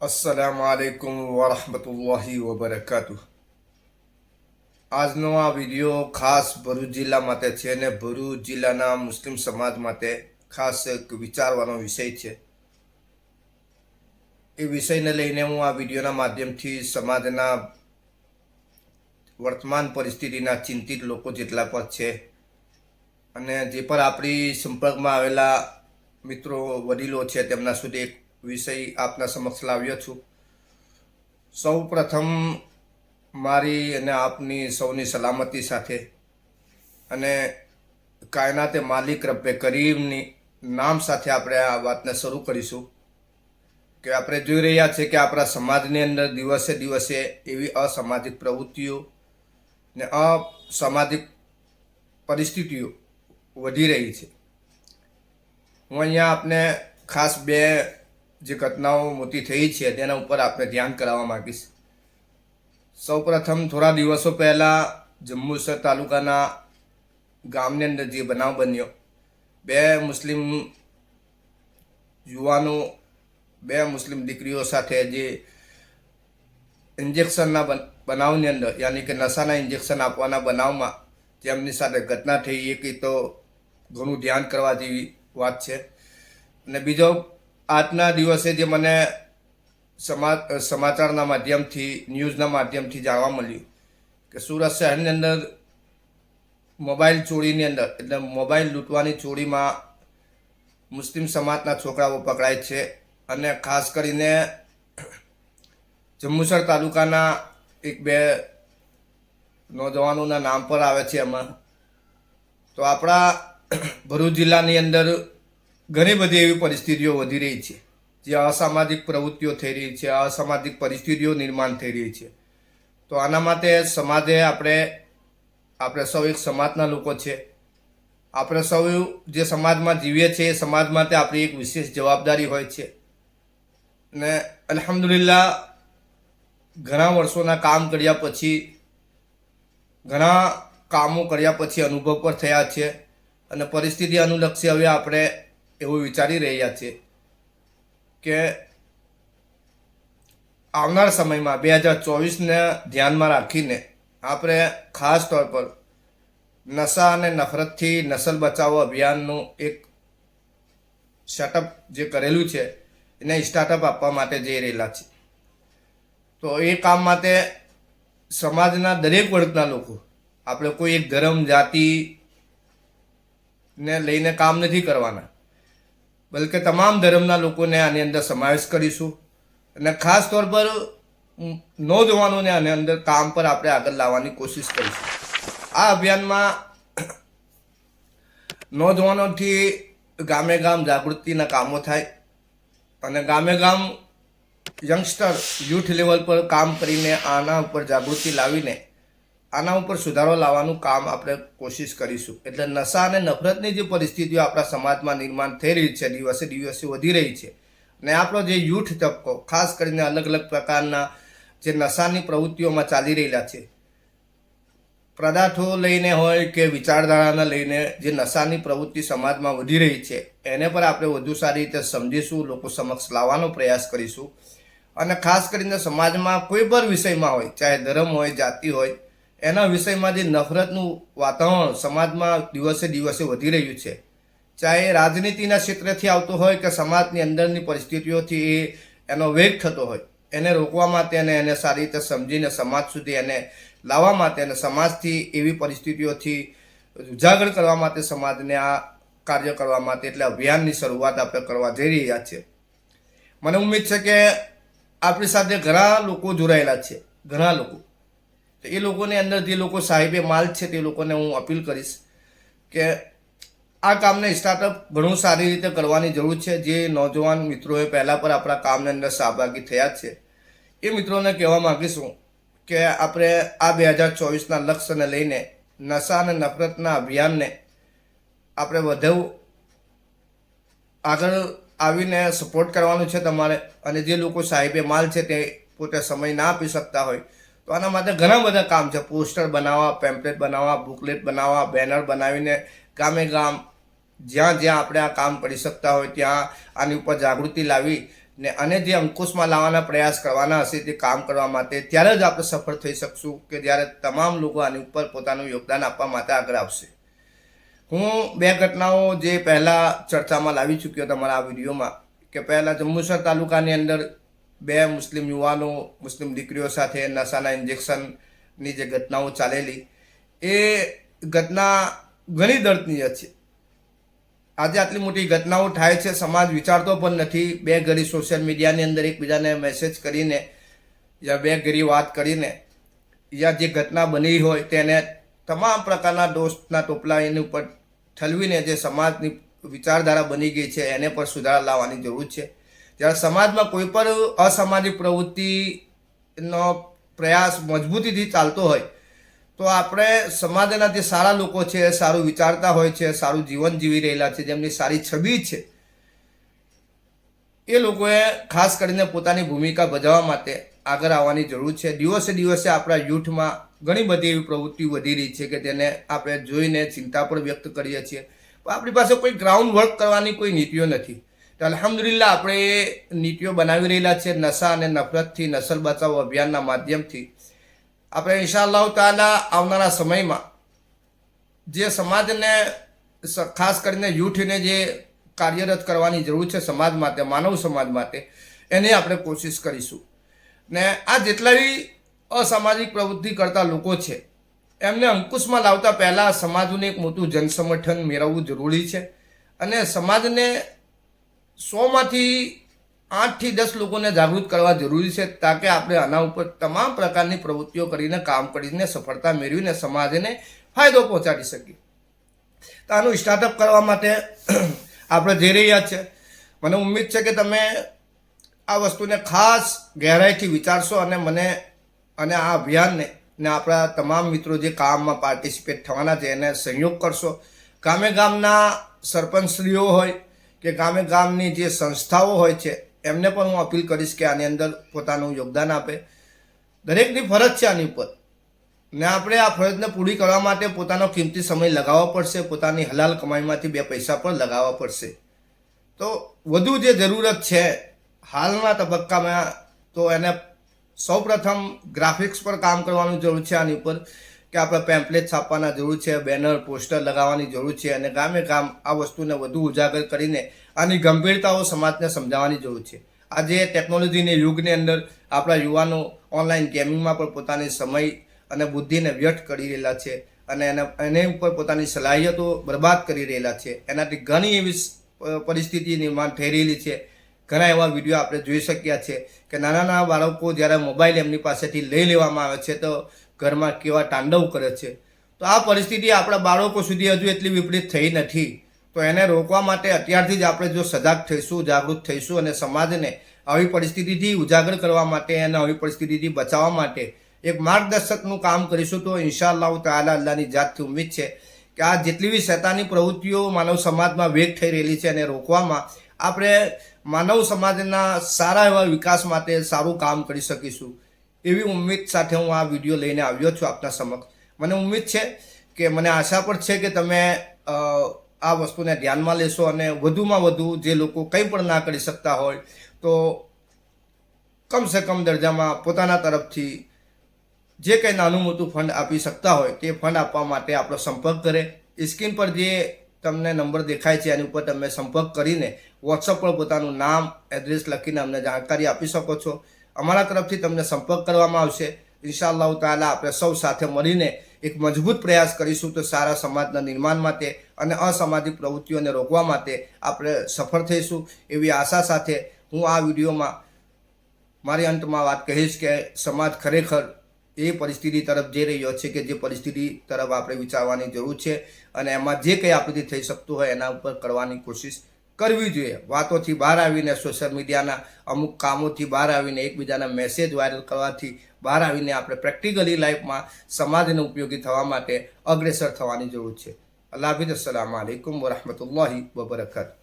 અસલામ આલેકુમ વરહમતુલ્લાહી વબરકાતુ આજનો આ વીડિયો ખાસ ભરૂચ જિલ્લા માટે છે અને ભરૂચ જિલ્લાના મુસ્લિમ સમાજ માટે ખાસ એક વિચારવાનો વિષય છે. એ વિષયને લઈને હું આ વિડીયોના માધ્યમથી સમાજના વર્તમાન પરિસ્થિતિના ચિંતિત લોકો જેટલા પર છે અને જે પણ આપણી સંપર્કમાં આવેલા મિત્રો, વડીલો છે તેમના સુધી એક વિષય આપના સમક્ષ લાવ્યો છું. સૌ પ્રથમ મારી અને આપની સૌની સલામતી સાથે અને કાયનાતે માલિક રબ્બે કરીમની નામ સાથે આપણે આ વાતને શરૂ કરીશું કે આપણે જોઈ રહ્યા છીએ કે આપણા સમાજની અંદર દિવસે દિવસે એવી અસામાજિક પ્રવૃત્તિઓ ને અસામાજિક પરિસ્થિતિઓ વધી રહી છે. હું અહીંયા આપને ખાસ બે જે ઘટનાઓ મોટી થઈ છે, તેના ઉપર આપણે ધ્યાન કરાવવા માગીશ. સૌ પ્રથમ થોડા દિવસો પહેલાં જંબુસર તાલુકાના ગામની અંદર જે બનાવ બન્યો, બે મુસ્લિમ યુવાનો, બે મુસ્લિમ દીકરીઓ સાથે જે ઇન્જેક્શનના બન- બનાવની અંદર, યાની કે નશાના ઇન્જેક્શન આપવાના બનાવમાં જેમની સાથે ઘટના થઈ એ કંઈ તો ઘણું ધ્યાન કરવા જેવી વાત છે. અને બીજો આજના દિવસે જે મને સમા સમાચારના માધ્યમથી, ન્યૂઝના માધ્યમથી જાણવા મળ્યું કે સુરત શહેરની અંદર મોબાઈલ ચોરીની અંદર, એટલે મોબાઈલ લૂંટવાની ચોરીમાં મુસ્લિમ સમાજના છોકરાઓ પકડાય છે અને ખાસ કરીને જંબુસર તાલુકાના એક બે નોજવાનોના નામ પર આવે છે એમાં. તો આપણા ભરૂચ જિલ્લાની અંદર ઘણી બધી એવી પરિસ્થિતિઓ વધી રહી છે, જે અસામાજિક પ્રવૃત્તિઓ થઈ રહી છે, અસામાજિક પરિસ્થિતિઓ નિર્માણ થઈ રહી છે. તો આના માટે સમાજે આપણે આપણે સૌ એક સમાજના લોકો છે, આપણે સૌ જે સમાજમાં જીવીએ છીએ, એ સમાજ માટે આપણી એક વિશેષ જવાબદારી હોય છે. ને અલ્હમ્દુલિલ્લાહ, ઘણા વર્ષોના કામ કર્યા પછી, ઘણા કામો કર્યા પછી અનુભવ પર થયા છે. અને પરિસ્થિતિ અનુલક્ષી હવે આપણે એવું વિચારી રહ્યા છીએ કે આવનાર સમયમાં બે હજાર ચોવીસને ધ્યાનમાં રાખીને આપણે ખાસ તौर પર નશા અને નફરતથી નસલ બચાવો અભિયાનનું એક સેટઅપ જે કરેલું છે, એને સ્ટાર્ટઅપ આપવા માટે જઈ રહેલા છે તો એ કામ માટે સમાજના દરેક વર્ગના લોકો, આપણે કોઈ એક ધર્મ, જાતિ ને લઈને કામ નથી કરવાના. બલકે તમામ ધર્મના લોકોને આની અંદર સમાવેશ કરીશું. અને ખાસ તौर પર નોજવાનોને આની અંદર કામ પર આપણે આગળ લાવવાની કોશિશ કરીશું. આ અભિયાનમાં નોજવાનોથી ગામે ગામ જાગૃતિના કામો થાય અને ગામે ગામ યંગસ્ટર યુથ લેવલ પર કામ કરીને આના ઉપર જાગૃતિ લાવીને આના ઉપર સુધારો લાવવાનું કામ આપણે કોશિશ કરીશું. એટલે નશા અને નફરતની જે પરિસ્થિતિઓ આપણા સમાજમાં નિર્માણ થઈ રહી છે, દિવસે દિવસે વધી રહી છે. અને આપણો જે યુથ તબકો ખાસ કરીને અલગ અલગ પ્રકારના જે નશાની પ્રવૃત્તિઓમાં ચાલી રહેલા છે, પદાર્થો લઈને હોય કે વિચારધારાને લઈને જે નશાની પ્રવૃત્તિ સમાજમાં વધી રહી છે, એને પર આપણે વધુ સારી રીતે સમજીશું, લોકો સમક્ષ લાવવાનો પ્રયાસ કરીશું. અને ખાસ કરીને સમાજમાં કોઈ પણ વિષયમાં હોય, ચાહે ધર્મ હોય, જાતિ હોય એના વિષયમાં જે નફરતનું વાતાવરણ સમાજમાં દિવસે દિવસે વધી રહ્યું છે, ચાહે રાજનીતિના ક્ષેત્રથી આવતો હોય કે સમાજની અંદરની પરિસ્થિતિઓથી એ એનો વેગ થતો હોય, એને રોકવા માટે અને એને સારી રીતે સમજીને સમાજ સુધી એને લાવવા માટે અને સમાજથી એવી પરિસ્થિતિઓથી ઉજાગર કરવા માટે સમાજને આ કાર્ય કરવા માટે એટલે અભિયાનની શરૂઆત આપણે કરવા જઈ રહ્યા છીએ. મને ઉમ્મીદ છે કે આપણી સાથે ઘણા લોકો જોડાયેલા છે, ઘણા લોકો. તો એ લોકોની અંદર જે લોકો સાહેબે માલ છે તે લોકોને હું અપીલ કરીશ કે આ કામને સ્ટાર્ટઅપ ઘણું સારી રીતે કરવાની જરૂર છે. જે નોજવાન મિત્રોએ પહેલાં પર આપણા કામની અંદર સહભાગી થયા છે. એ મિત્રોને કહેવા માગીશું કે આપણે આ બે હજાર ચોવીસના લક્ષ્યને લઈને નશા અને નફરતના અભિયાનને આપણે વધુ આગળ આવીને સપોર્ટ કરવાનું છે તમારે અને જે લોકો સાહેબે માલ છે તે પોતે સમય ના આપી શકતા હોય તો આના માટે ઘણા બધા કામ છે. પોસ્ટર બનાવવા પેમ્પલેટ બનાવવા બુકલેટ બનાવવા બેનર બનાવીને ગામે ગામ, જ્યાં જ્યાં આપણે આ કામ કરી શકતા હોય, ત્યાં આની ઉપર જાગૃતિ લાવી ને અને જે અંકુશમાં લાવવાના પ્રયાસ કરવાના હશે તે કામ કરવા માટે ત્યારે જ આપણે સફળ થઈ શકશું કે જ્યારે તમામ લોકો આની ઉપર પોતાનું યોગદાન આપવા માટે આગળ આવશે. હું બે ઘટનાઓ જે પહેલાં ચર્ચામાં લાવી ચૂક્યો તમારા આ વિડીયોમાં, કે પહેલાં જંબુસર તાલુકાની અંદર બે મુસ્લિમ યુવાનો, મુસ્લિમ દીકરીઓ સાથે નશાના ઇન્જેક્શનની જે ઘટનાઓ ચાલેલી, એ ઘટના ઘણી દર્દનીય છે. આજે આટલી મોટી ઘટનાઓ થાય છે, સમાજ વિચારતો પણ નથી. બે ઘડી સોશિયલ મીડિયાની અંદર એકબીજાને મેસેજ કરીને યા બે ઘડી વાત કરીને યા જે ઘટના બની હોય તેને તમામ પ્રકારના દોસ્તના ટોપલા એની ઉપર ઠલવીને જે સમાજની વિચારધારા બની ગઈ છે, એને પર સુધારા લાવવાની જરૂર છે. જ્યારે સમાજમાં કોઈ પણ અસામાજિક પ્રવૃત્તિનો પ્રયાસ મજબૂતીથી ચાલતો હોય, તો આપણે સમાજના જે સારા લોકો છે, સારું વિચારતા હોય છે, સારું જીવન જીવી રહેલા છે, જેમની સારી છબી છે, એ લોકોએ ખાસ કરીને પોતાની ભૂમિકા ભજવવા માટે આગળ આવવાની જરૂર છે. દિવસે દિવસે આપણા યુથમાં ઘણી બધી એવી પ્રવૃત્તિઓ વધી રહી છે કે તેને આપણે જોઈને ચિંતા પણ વ્યક્ત કરીએ છીએ. પણ આપણી પાસે કોઈ ગ્રાઉન્ડ વર્ક કરવાની કોઈ નીતિઓ નથી. તો અલહમદુલિલ્લાહ, આપણે નીતિઓ બનાવી રહેલા છે, નશા અને નફરતથી, નસલ બચાવ અભિયાનના માધ્યમથી. આપણે ઇન્શાઅલ્લાહ તાલા આવનારા સમયમાં જે સમાજને ખાસ કરીને યુથને જે કાર્યરત કરવાની જરૂર છે, સમાજ માટે, માનવ સમાજ માટે, એની આપણે કોશિશ કરીશું. ને આ જેટલા બી અસામાજિક પ્રવૃત્તિ કરતા લોકો છે, એમને અંકુશમાં લાવતા પહેલાં સમાજનું એક મોટું જનસમર્થન મેળવવું જરૂરી છે. અને સમાજને સોમાંથી આઠથી દસ લોકોને જાગૃત કરવા જરૂરી છે તાકે આપણે આના ઉપર તમામ પ્રકારની પ્રવૃત્તિઓ કરીને કામ કરીને સફળતા મેળવીને સમાજને ફાયદો પહોંચાડી શકીએ. તો આનું સ્ટાર્ટઅપ કરવા માટે આપણે જઈ રહ્યા છે. મને ઉમ્મીદ છે કે તમે આ વસ્તુને ખાસ ગહેરાઈથી વિચારશો અને મને અને આ અભિયાનને ને આપણા તમામ મિત્રો જે કામમાં પાર્ટિસિપેટ થવાના છે એને સહયોગ કરશો. ગામે ગામના સરપંચશ્રીઓ હોય કે ગામે ગામની જે સંસ્થાઓ હોય છે, એમને પણ હું અપીલ કરીશ કે આની અંદર પોતાનું યોગદાન આપે. દરેકની ફરજ છે આની ઉપર. ને આપણે આ ફરજને પૂરી કરવા માટે પોતાનો કિંમતી સમય લગાવવો પડશે, પોતાની હલાલ કમાઈમાંથી બે પૈસા પણ લગાવવા પડશે. તો વધુ જે જરૂરત છે, હાલના તબક્કામાં તો એને સૌપ્રથમ ગ્રાફિક્સ પર કામ કરવાનું જરૂર છે આની ઉપર. કે આપણે પેમ્પલેટ છાપવાના જરૂર છે બેનર પોસ્ટર લગાવવાની જરૂર છે અને ગામે ગામ આ વસ્તુને વધુ ઉજાગર કરીને આની ગંભીરતાઓ સમાજને સમજાવવાની જરૂર છે. આજે ટેકનોલોજીને યુગની અંદર આપણા યુવાનો ઓનલાઈન ગેમિંગમાં પણ પોતાની સમય અને બુદ્ધિને વ્યર્થ કરી રહેલા છે અને એને એને ઉપર પોતાની સલાહિયતો બરબાદ કરી રહેલા છે. એનાથી ઘણી એવી પરિસ્થિતિ નિર્માણ થઈ રહેલી છે. ઘણા એવા વીડિયો આપણે જોઈ શક્યા છે કે નાના નાના બાળકો જ્યારે મોબાઈલ એમની પાસેથી લઈ લેવામાં આવે છે તો ઘરમાં કેવા તાંડવ કરે છે. તો આ પરિસ્થિતિ આપણા બાળકો સુધી હજુ એટલી વિપરીત થઈ નથી. તો એને રોકવા માટે અત્યારથી જ આપણે જો સજાગ થઈશું, જાગૃત થઈશું અને સમાજને આવી પરિસ્થિતિથી ઉજાગર કરવા માટે અને આવી પરિસ્થિતિથી બચાવવા માટે એક માર્ગદર્શકનું કામ કરીશું તો ઇન્શાલ્લાહ તાલા અલ્લાહની જાતથી ઉમ્મીદ છે કે આ જેટલી બી શૈતાની પ્રવૃત્તિઓ માનવ સમાજમાં વેગ થઈ રહેલી છે અને રોકવામાં આપણે માનવ સમાજના સારા એવા વિકાસ માટે સારું કામ કરી શકીશું. એવી ઉમ્મીદ સાથે હું આ વીડિયો લઈને આવ્યો છું આપના સમક્ષ. મને ઉમ્મીદ છે કે, મને આશા પણ છે કે તમે આ વસ્તુને ધ્યાનમાં લેશો અને વધુમાં વધુ જે લોકો કંઈ પણ ના કરી શકતા હોય, તો કમસે કમ દરજામાં પોતાના તરફથી જે કંઈ નાનું મોટું ફંડ આપી શકતા હોય તે ફંડ આપવા માટે આપણો સંપર્ક કરે. સ્ક્રીન પર જે તમને નંબર દેખાય છે, એની ઉપર તમે સંપર્ક કરીને વોટ્સઅપ પર પોતાનું નામ, એડ્રેસ લખીને અમને જાણકારી આપી શકો છો. અમારા તરફથી તમને સંપર્ક કરવામાં આવશે. ઇન્શાલ્લાહ તાલા આપણે સૌ સાથે મળીને એક મજબૂત પ્રયાસ કરીશું તો સારા સમાજના નિર્માણ માટે અને અસામાજિક પ્રવૃત્તિઓને રોકવા માટે આપણે સફળ થઈશું. એવી આશા સાથે હું આ વિડીયોમાં મારી અંતમાં વાત કહીશ કે સમાજ ખરેખર એ પરિસ્થિતિ તરફ જઈ રહ્યો છે કે જે પરિસ્થિતિ તરફ આપણે વિચારવાની જરૂર છે અને એમાં જે કંઈ આપણીથી થઈ શકતું હોય એના ઉપર કરવાની કોશિશ કરવી જોઈએ. વાતોથી બહાર આવીને સોશિયલ મીડિયાના અમુક કામોથી બહાર આવીને એકબીજાના મેસેજ વાયરલ કરવાથી બહાર આવીને આપણે પ્રેક્ટિકલી લાઈફમાં સમાજને ઉપયોગી થવા માટે અગ્રેસર થવાની જરૂર છે. અલ્લાહ હાફિઝ. અસલામ અલૈકુમ વરહમતુલ્લાહી વબરકાત